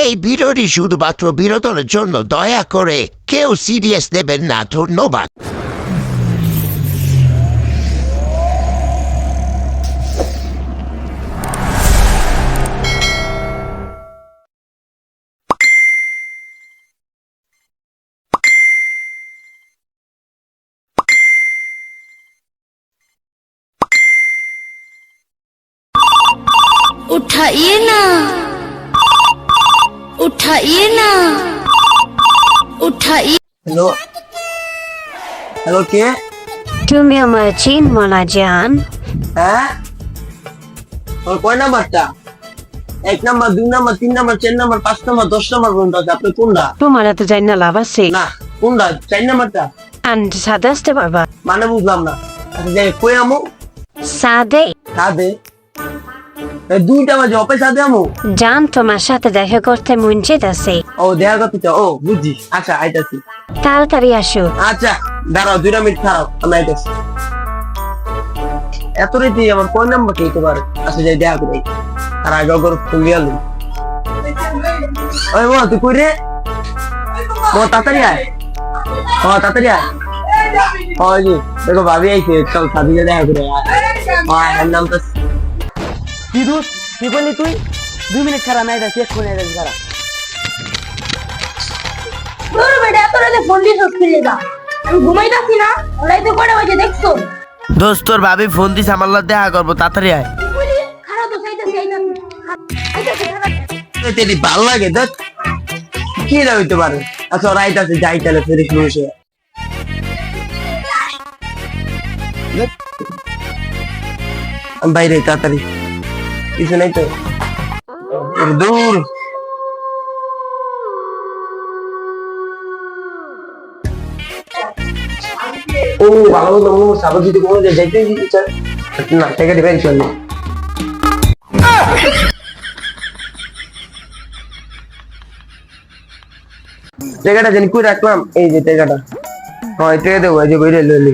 এই ভিডিওটি শুধুমাত্র বিনোদনের জন্য দয়া করে কেউ সিরিয়াস নেবেন না ধন্যবাদ उठाइए ना उठाइए ना उठाइए হ্যালো হ্যালো কে তুমি আমার চিনবো না জান হ্যাঁ তোর কয় নাম্বারটা এক নাম্বার দুই নাম্বার তিন নাম্বার চার নাম্বার পাঁচ নাম্বার দশ নাম্বার কোনটা আছে আপনি কোনটা তোমার এত জানি না লাভ আছে না কোনটা চার নাম্বারটা আন্টি সাদে আসতে পারবা মানে বুঝলাম না আচ্ছা যাই কই আমো সাদে সাদে এই দুইটা বাজে অপে সাদে আমো জান তোমার সাথে দেখা করতে মন চেতেছে ও দেখা করতে চাও? ও বুঝছি। আচ্ছা আইতাছি। তাড়াতাড়ি আসো। আচ্ছা দাঁড়াও দুইটা মিনিট খারাপ আমি আইতাছি। এত রীতি আমার কোন নাম্বার কে তোমার? আচ্ছা যাই দেখা করে। আর আগে দিয়ে আলু ওই মা তুই কই রে? মা তাড়াতাড়ি আয়। ও তাড়াতাড়ি আয়। ওই যে দেখো ভাবি আইছে চল সাথে দেখা করে। আয় আয় এর নাম তো কি দোষ কি করলি তুই? দুই মিনিট খারাপ নাই যাচ্ছি এক্ষুনি আইতাছি খারাপ। তোর বেটা এত রাতে ফোন দিয়ে সত্যি যা। আমি ঘুমাইতাছি না ওরাই তো কটা বাজে দেখছ? দোস্ত তোর ভাবি ফোন দিস আমার লগে দেখা করব তাড়াতাড়ি আয়। বলি? খারাপ তো আইতাছি আইতাছি তেরি ভালো লাগে দেখ। কি না হইতে পারে। আচ্ছা রাইট আছে যাই তাহলে ফেরিস বসে বাইরে তাড়াতাড়ি। কিছু নাই তো। দূর। ও ভালো মতো মনে সাবল যদি কোনো যাইতে দিতে না টাকা দিবেন চলবে টাকাটা জানি কই রাখলাম এই যে টাকাটা হয় টাকা দেবো এই যে বইরে লইলি।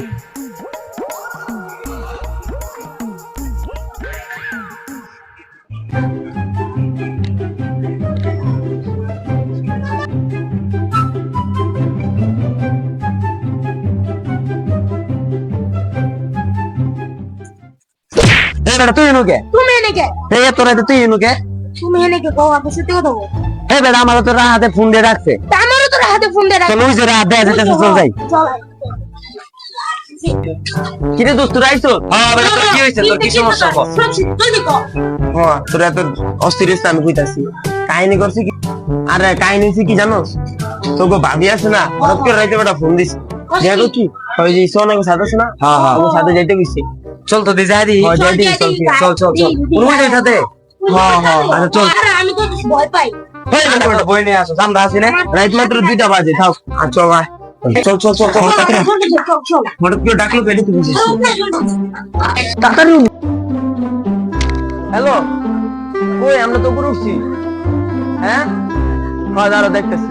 বেটা তুই এনুকে তুমি এনেকে এই তোরা তুই এনুকে তুমি এনেকে কও আপনি সত্যি কথা বলো এই বেটা আমার তো হাতে ফোন দিয়ে রাখছে আমারও তোর হাতে ফোন দিয়ে রাখ চল ওই যে রাত দেয়া যেতেছে চল যাই। চল কিরে দোস্ত রাইছো হ্যাঁ বেটা তোর কি হইছে তোর কি সমস্যা? কর জলদি কর হ্যাঁ তোর এত অস্থির হইছে আমি কইতাছি। কাহিনী করছি কি? আরে কাহিনী কি জানোস? তোকে ভাবি আছে না হঠাৎ করে রাইতে বেটা ফোন দিস দেখো কি? ওই যে সোনাকে সাথে আছে না? হ্যাঁ, হ্যাঁ। সাথে যাইতে কইছে। চল তো দিদি দি হয় যাই দিই চল চল চল মাঝে সাথে হ্যাঁ হ্যাঁ আচ্ছা চল। আরে আমি তো ভয় পাই। বই নিয়ে আসো আমরা আছি না। রাইত মাত্র দুইটা বাজে থাক। আর চল আয়। চল চল চল চল হঠাৎ করে ডাকলো চল তাড়াতাড়ি হ্যালো? কই আমরা তো উপরে উঠছি। হ্যাঁ? হ্যাঁ দাঁড়া দেখতেছি।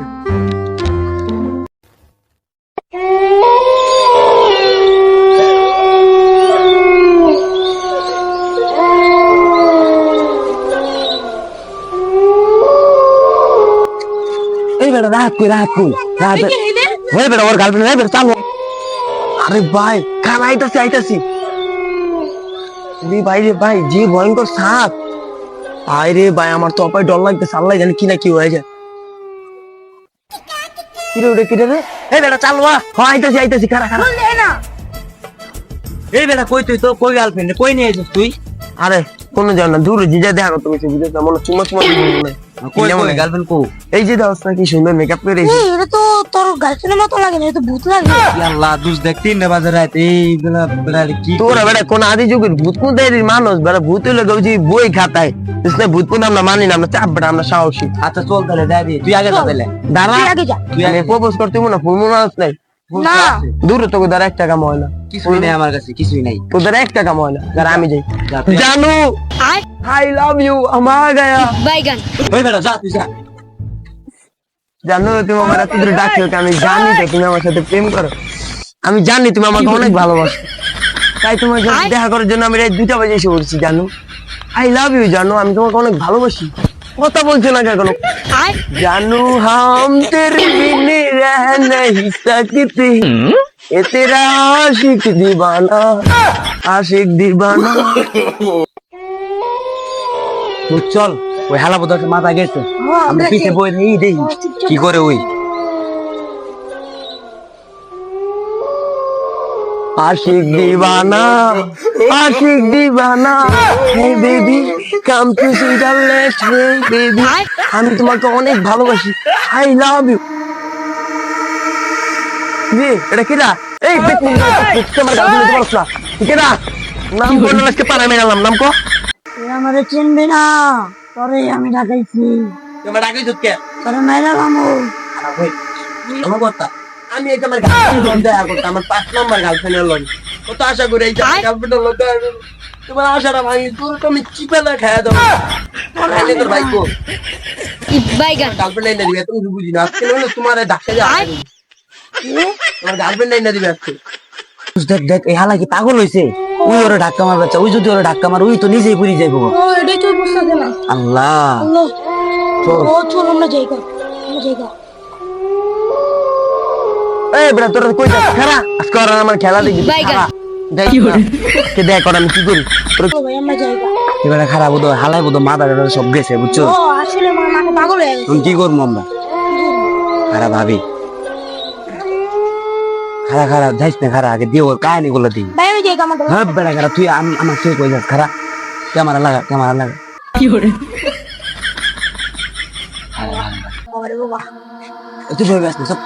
রাত কই রাত কই রাত ওই বেটা ওর গার্লফ্রেন্ড এই বেটা চালো। আরে ভাই কান আইতাছি আইতাছি। রে ভাই রে ভাই যে ভয়ঙ্কর সাপ। আয় রে ভাই আমার তো অপায় ডর লাগতেছে আল্লাহ জানে কি না কি হয়ে যায়। কিরে ওটা কিরে রে? এই বেটা চাল বা হ্যাঁ আইতাছি আইতাছি খারা খারা না। এই বেটা কই তুই তো কই গার্লফ্রেন্ড কই নিয়ে আইছিস তুই? আরে কোনো জান না দূরে জিজা দেখা করতে গেছে বুঝতে না মনে চুমা চুমা দিবে গার্লফ্রেন্ড কো এই যে দাও কি সুন্দর মেকআপ করে এটা তো তোর গার্লফ্রেন্ডের মতো লাগে না এটা ভূত লাগে। আল্লাহ দুস দেখ তিন বাজে এই বেলা বেলা কি তোরা বেটা কোন আদি যুগের ভূত কোন দেয়ের মানুষ? বেটা ভূত গৌজি বই খাতায়। ভূত কোন আমরা মানি না আমরা চাপ বেটা আমরা সাহসী। আচ্ছা চল তাহলে দাদি তুই আগে যা তাহলে। দাঁড়া। তুই আগে যা। তুই আমি আগে প্রপোজ করতে না ফুল মনে নাই। না। দূরে তোকে দ্বারা এক টাকা হয় না। কিছুই নাই আমার কাছে কিছুই নাই। তোদের এক টাকা হয় যারা আমি যাই। তুই- জানু! আয় আই লাভ ইউ আমার গায়া। বাইগান ওই বেটা যা তুই যা। জানো তুমি আমার এত দূরে ডাকছো আমি জানি তো তুমি আমার সাথে প্রেম করো। আমি জানি তুমি আমাকে অনেক ভালোবাসো। তাই তোমার সাথে দেখা করার জন্য আমি রাত দুটা বাজে এসে পড়ছি জানো। আই লাভ ইউ জানো আমি তোমাকে অনেক ভালোবাসি। কথা বলছো না কেন? জানো হাম তের বিনে রহ নাহি সকতে। এ তেরা আশিক দিবানা আশিক দিবানা। তুই চল ওই হালা বোধ মাথা গেছে। আমি পিঠে বই নেই দেখি কি করে ওই? আশিক দিবানা আশিক দিবানা hey baby come to hey baby আমি তোমাকে অনেক ভালোবাসি। আই লাভ ইউ জি এটা কিরা এই তোমার গাড়ি তোমার নাম বললাম আজকে পাড়ায় মেলাম নাম কো। তুই আমারে চিনবি না। তোরে আমি ঢাকাইছি তোমার ডাকে কে? তোরে মেলা আমার কথা। আমি এটা আমার গার্লফ্রেন্ড দেখা করতাম আমার পাঁচ নম্বর গার্লফ্রেন্ডের লগে। কত আশা করে এই গার্লফ্রেন্ডের তোমার আশাটা ভাঙি তোর তো আমি চিপেলা খাইয়া দেবো। তাহলে তোর ভাই কো গার্লফ্রেন্ড এনে দিবে তুমি বুঝি না। আজকে হলো তোমার ডাক্তার যা তোমার গার্লফ্রেন্ড এনে দিবে আজকে। দেখ দেখ এই হালা কি পাগল হয়েছে ওই ওরা ধাক্কা মার বাচ্চা ওই যদি ওরা ধাক্কা মার ওই তো নিজেই পুরি যাইবো ও এটাই তুই বুঝতে না আল্লাহ। আল্লাহ। চল। চল আমরা জায়গা আমরা জায়গা এই বেটা তোরা কই যাস? খারা আজকে আর আমার খেলা খারা দেখ কে দেখ ওরা আমি কি করি? তোরা ভাই আমরা এবারে খারাপ বোধ হালাই বোধ মাথা সব গেছে বুঝছ? ও আসলে আমার পাগল হয়ে গেছে। কি করব আমরা? খারাপ ভাবি। খারা খারা যাইস না খারা আগে দিয়ে ওর কাহিনী গুলো দিই। হ্যাঁ বেড়া খারা তুই আমার তুই কই যাস খারা ক্যামেরা লাগা ক্যামেরা লাগা। ভয় সব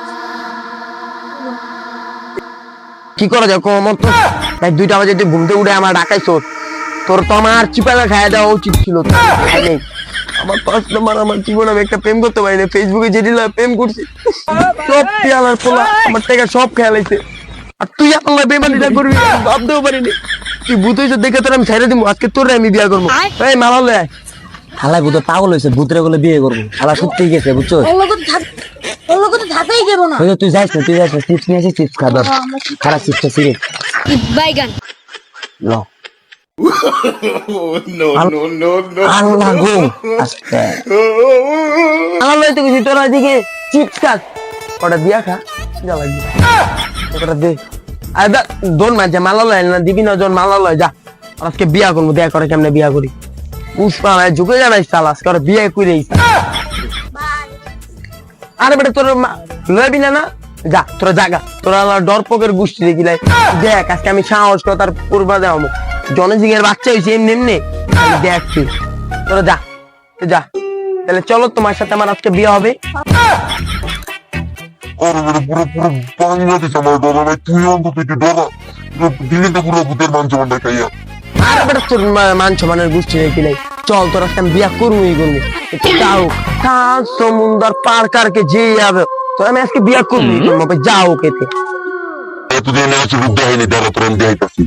কি করা যায় কম তো তাই দুইটা বাজে তুই ঘুমতে উঠে আমার ডাকাইছো। তোর তো আমার চিপালা খাইয়া দেওয়া উচিত ছিল নাই। আমার পাঁচ নম্বর আমার জীবন আমি একটা প্রেম করতে পারি না ফেসবুকে যে দিলা প্রেম করছি সব পেয়ালার পোলা আমার টাকা সব খেয়ালাইছে আর তুই আমার বেমানিটা করবি? ভাবতেও পারিনি। তুই ভূত হয়েছে দেখে তোর আমি ছেড়ে দিব আজকে তোর আমি বিয়া করব। এই মালালে আয়। হালাই বোধ পাগল হয়েছে ভূতরে বলে বিয়ে করব। হালা সত্যি গেছে বুঝছ? তুই যাইস না তুই যাইস না চিপস নিয়ে আসিস চিপস খা দর আমরা কি- ল আল্লাহ গো আস্তে আমার লইতে গেছি তোর ওইদিকে চিপস ওটা দিয়া খা যা লাগবে। ওটা দে। আর দা দোন মাঝে মালা লয় না দিবি না জন মালা লয় যা। আজকে বিয়া করব দেয়া করে কেমনে বিয়া করি? পুষ্পা ভাই ঝুঁকে জানাই সাল আজকে ওরা বিয়ে করে আরে বেটা তোর মা- লইবি না না? যা তোরা জাগা। তোরা ডরপকের গোষ্ঠী দেখিলাই। দেখ আজকে আমি সাহস করে তার পূর্বা দেওয়া জনজিগের বাচ্চা হয়েছে এমনি এমনি। আমি দেখ তুই তোরা যা যা। তাহলে চলো তোমার সাথে আমার আজকে বিয়ে হবে। আরে পুরো পুরো বাংলাদেশ আমার ডরা ভাই তুই অন্তত একটু ডরা। দিলে তো পুরো ভূতের মাংস মান্ডা খাইয়া। আরে বেটা তোর মান সম্মানের গোষ্ঠী রেখে নাই? চল তোর আজকে বিয়া করবই করব যাও। সমুন্দর পার কারকে যে যাবে তোর আমি আজকে বিয়া করবই করব যাও কেতে এতদিন আছে বুদ্ধি হয়নি তোর আমি দেখাইতাছি।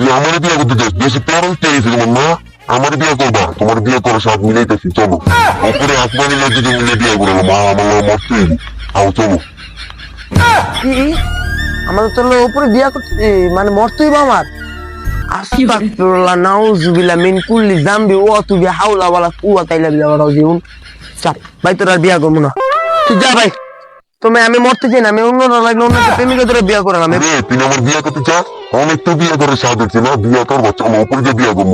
তুই আমার বিয়ে করতে চাস বেশি প্যারেন্ট চাইছি তোমার মা আমার বিয়ে করবা, তোমার বিয়ে করো সব মিলাইতেছি, চলো। উপরে আসমানি লাগে যে মিলে বিয়ে করব মা আমার মরতে আও, চলো। আমাদের লোক উপরে বিয়া করতে মানে মরতেই বা আমার। মিন কুল্লি ওয়ালা চাপ, ভাই, তোর আর বিয়া করব না। তুই যা, ভাই। তুমি আমি মরতে চাই না আমি অন্য না লাগলে অন্য একটা প্রেমিকা তোরা বিয়া করে আমি। রে তুই আমার বিয়ে করতে চাস? অনেক তো বিয়ে করে সাথ হচ্ছে না? বিয়ে করব চলো উপরে যে বিয়ে করব।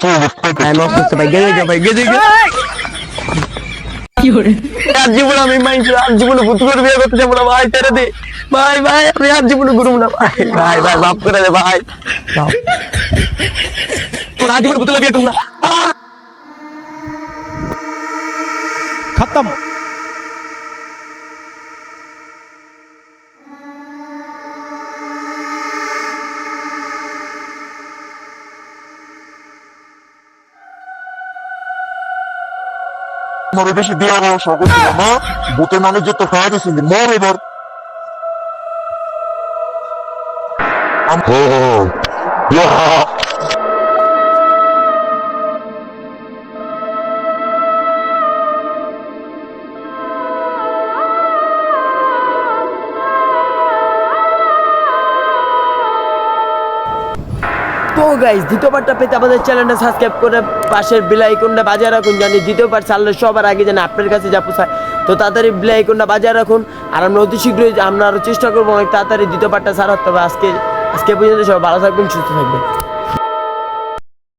হ্যাঁ আর জীবন আমি মাইছি আর জীবনে ভূত করে বিয়ে করতে যাব না ভাই ছেড়ে দে। ভাই ভাই আমি আর জীবনে ঘুরবো না ভাই ভাই ভাই করে দে ভাই। তোর আর জীবনে ভূত করে বিয়ে করব না। আহ! আপনার বেশি দেওয়া বড় সকল ছিল না। বুতের মানে যে তো খাওয়া দিয়েছিল মর এবার। হ্যাঁ হ্যাঁ, গাইজ দ্বিতীয় পার্টটা পেতে আমাদের চ্যানেলটা সাবস্ক্রাইব করে পাশের বেল আইকনটা বাজিয়ে রাখুন। জানি দ্বিতীয় পার্ট ছাড়লে সবার আগে যেন আপনার কাছে যা পোষায় তো তাড়াতাড়ি বেল আইকনটা বাজিয়ে রাখুন। আর আমরা অতি শীঘ্রই আমরা আরও চেষ্টা করব অনেক তাড়াতাড়ি দ্বিতীয় পার্টটা ছাড়াতে হবে আজকে আজকে পর্যন্ত সবাই ভালো থাকবেন সুস্থ থাকবেন।